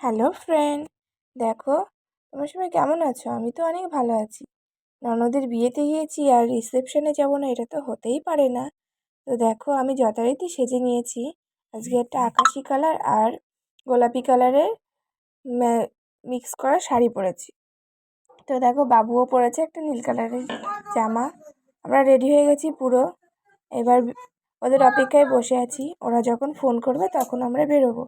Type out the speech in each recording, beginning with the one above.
Hello friend, দেখো তোমরা সবাই কেমন আছো? আমি তো অনেক ভালো আছি। ননদের বিয়েতে গিয়েছি আর রিসেপশনে যাব না, এটা তো হতেই পারে না। তো দেখো আমি যথারীতি সেজে নিয়েছি। আজকে একটা আকাশি কালার আর গোলাপি কালারের মিক্স করা শাড়ি পরেছি। তো দেখো বাবুও পরেছে একটা নীল কালারের জামা। আমরা রেডি হয়ে গেছি পুরো। এবার ওদের অপেক্ষায় বসে আছি। ওরা যখন ফোন করবে তখন আমরা বেরোবো।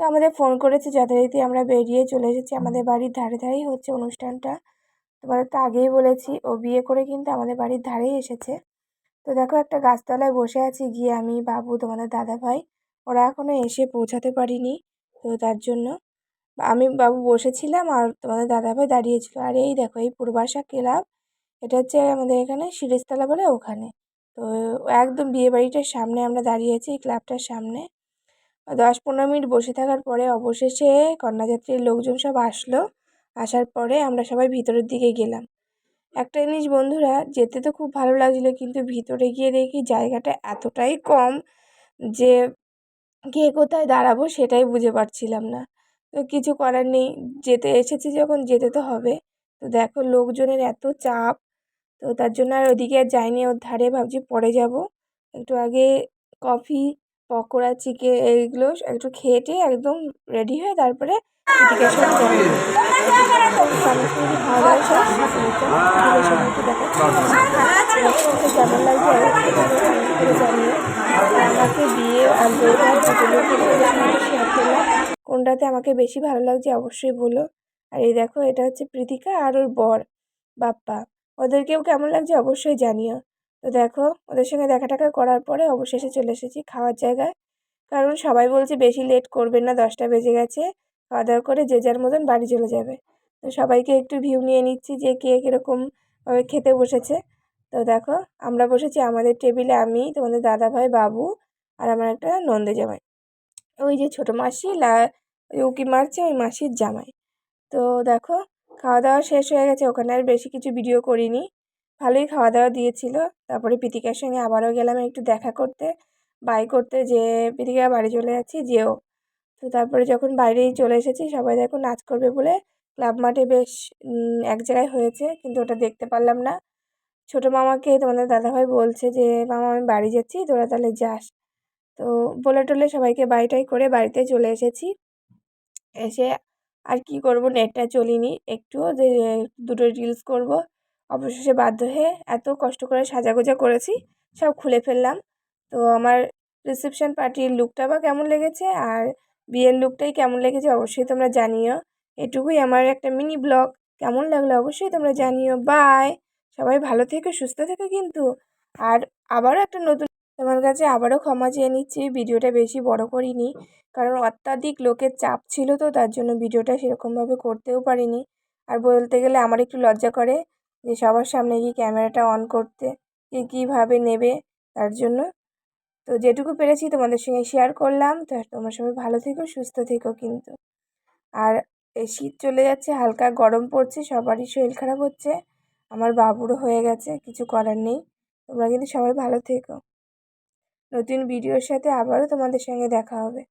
তো আমাদের ফোন করেছে, যথারীতি আমরা বেরিয়ে চলে এসেছি। আমাদের বাড়ির ধারে ধারেই হচ্ছে অনুষ্ঠানটা। তোমাদের তো আগেই বলেছি, ও বিয়ে করে কিন্তু আমাদের বাড়ির ধারেই এসেছে। তো দেখো, একটা গাছতলায় বসে আছি গিয়ে আমি, বাবু, তোমাদের দাদা ভাই ওরা এখনও এসে পৌঁছাতে পারিনি, তো তার জন্য। আমি, বাবু বসেছিলাম আর তোমাদের দাদাভাই দাঁড়িয়েছিল। আর এই দেখো, এই পূর্বাশা ক্লাব, এটা হচ্ছে আমাদের এখানে শিরিষতলা বলে ওখানে। তো একদম বিয়েবাড়িটার সামনে আমরা দাঁড়িয়েছি ক্লাবটার সামনে। দশ পনেরো মিনিট বসে থাকার পরে অবশেষে কন্যাযাত্রীর লোকজন সব আসলো। আসার পরে আমরা সবাই ভিতরের দিকে গেলাম। একটা জিনিস বন্ধুরা, যেতে তো খুব ভালো লাগছিল, কিন্তু ভিতরে গিয়ে দেখি জায়গাটা এতটাই কম যে কে কোথায় দাঁড়াবো সেটাই বুঝে পারছিলাম না। তো কিছু করার নেই, যেতে এসেছি যখন, যেতে তো হবে। তো দেখো লোকজনের এত চাপ, তো তার জন্য আর ওদিকে আর যাইনি, ওর ধারে ভাবছি পরে যাব। একটু আগে কফি পকোড়া, চিকেন এইগুলো একটু খেয়ে টেয়ে একদম রেডি হয়ে তারপরে কেমন লাগছে আমাকে কোনটাতে আমাকে বেশি ভালো লাগছে অবশ্যই বলো। আর এই দেখো, এটা হচ্ছে প্রীতিকা আর ওর বর, বাপ্পা। ওদেরকেও কেমন লাগছে অবশ্যই জানিও। তো দেখো, ওদের সঙ্গে দেখা টাকা করার পরে অবশেষে চলে এসেছি খাওয়ার জায়গায়। কারণ সবাই বলছে বেশি লেট করবেন না, দশটা বেজে গেছে খাওয়া দাওয়া করে যে যার মতন বাড়ি চলে যাবে। তো সবাইকে একটু ভিউ নিয়ে নিচ্ছি যে কে কীরকমভাবে খেতে বসেছে। তো দেখো, আমরা বসেছি আমাদের টেবিলে আমি, তোমাদের দাদা ভাই বাবু আর আমার একটা নন্দে জামাই। ওই যে ছোটো মাসি লা উকি মারছে ওই মাসির জামাই। তো দেখো খাওয়া দাওয়া শেষ হয়ে গেছে, ওখানে আর বেশি কিছু ভিডিও করিনি। ভালোই খাওয়া দাওয়া দিয়েছিল। তারপরে প্রীতিকার সঙ্গে আবারও গেলাম একটু দেখা করতে। বাই করতে যে প্রীতিকা বাড়ি চলে যাচ্ছি, যেও। তো তারপরে যখন বাইরেই চলে এসেছি, সবাই দেখো নাচ করবে বলে ক্লাব মাঠে বেশ এক জায়গায় হয়েছে, কিন্তু ওটা দেখতে পারলাম না। ছোটো মামাকে তোমাদের দাদাভাই বলছে যে, মামা, আমি বাড়ি যাচ্ছি, তোরা তাহলে যাস। তো বলে টলে সবাইকে বাড়িটাই করে বাড়িতে চলে এসেছি। এসে আর কি করব, নেটটা চলিনি। একটুও যে, দুটো রিলস করব। অবশেষে বাধ্য হয়ে এত কষ্ট করে সাজাগোজা করেছি, সব খুলে ফেললাম। তো আমার রিসেপশন পার্টির লুকটা বা কেমন লেগেছে আর বিয়ের লুকটাই কেমন লেগেছে অবশ্যই তোমরা জানিও। এটুকুই আমার একটা মিনি ব্লগ কেমন লাগল অবশ্যই তোমরা জানিও। বাই সবাই ভালো থেকে, সুস্থ থেকো কিন্তু। আর আবারও একটা নতুন তোমার কাছে আবারও ক্ষমা চেয়ে নিচ্ছি, ভিডিওটা বেশি বড় করিনি। কারণ অত্যাধিক লোকের চাপ ছিল তো, তার জন্য ভিডিওটা সেরকমভাবে করতেও পারিনি। আর বলতে গেলে আমার একটু লজ্জা করে। যে সবার সামনে গিয়ে ক্যামেরাটা অন করতে কে কীভাবে নেবে তার জন্য। তো যেটুকু পেরেছি তোমাদের সঙ্গে শেয়ার করলাম। তো তোমরা সবাই ভালো থেকো, সুস্থ থেকো কিন্তু। আর শীত চলে যাচ্ছে, হালকা গরম পড়ছে, সবারই শরীর খারাপ হচ্ছে। আমার বাবুরও হয়ে গেছে, কিছু করার নেই। তোমরা কিন্তু সবাই ভালো থেকো। নতুন ভিডিওর সাথে আবারও তোমাদের সঙ্গে দেখা হবে।